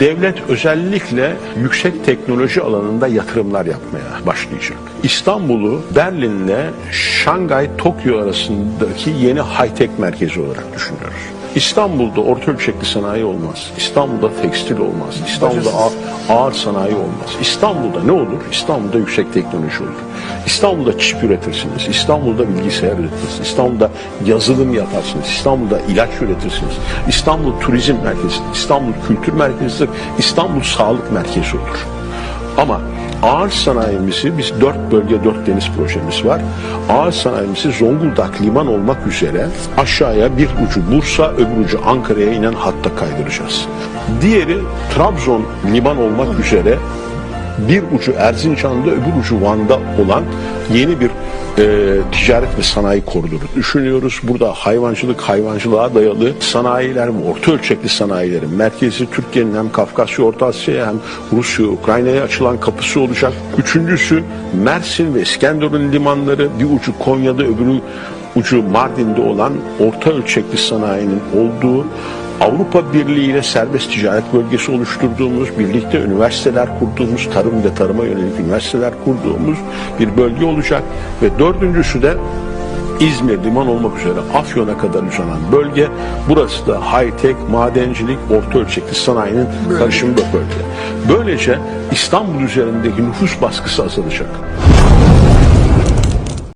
Devlet özellikle yüksek teknoloji alanında yatırımlar yapmaya başlayacak. İstanbul'u Berlin'le Şangay, Tokyo arasındaki yeni high-tech merkezi olarak düşünüyoruz. İstanbul'da orta ölçekli sanayi olmaz. İstanbul'da tekstil olmaz. İstanbul'da ağır, ağır sanayi olmaz. İstanbul'da ne olur? İstanbul'da yüksek teknoloji olur. İstanbul'da çip üretirsiniz. İstanbul'da bilgisayar üretirsiniz. İstanbul'da yazılım yaparsınız. İstanbul'da ilaç üretirsiniz. İstanbul turizm merkezidir. İstanbul kültür merkezidir. İstanbul sağlık merkezi olur. Ama ağır sanayimizi biz dört bölge dört deniz projemiz var. Ağır sanayimizi Zonguldak liman olmak üzere aşağıya bir ucu Bursa öbür ucu Ankara'ya inen hatta kaydıracağız. Diğeri Trabzon liman olmak üzere bir ucu Erzincan'da öbür ucu Van'da olan yeni bir e, ticaret ve sanayi koridoru düşünüyoruz. Burada hayvancılık, hayvancılığa dayalı sanayiler, orta ölçekli sanayilerin merkezi Türkiye'nin hem Kafkasya, Orta Asya'ya hem Rusya, Ukrayna'ya açılan kapısı olacak. Üçüncüsü Mersin ve İskenderun limanları bir ucu Konya'da öbürü ucu Mardin'de olan orta ölçekli sanayinin olduğu Avrupa Birliği ile serbest ticaret bölgesi oluşturduğumuz, birlikte üniversiteler kurduğumuz, tarım ve tarıma yönelik üniversiteler kurduğumuz bir bölge olacak. Ve dördüncüsü de İzmir liman olmak üzere Afyon'a kadar uzanan bölge. Burası da high-tech, madencilik, orta ölçekli sanayinin karışımı bir bölge. Böylece İstanbul üzerindeki nüfus baskısı azalacak.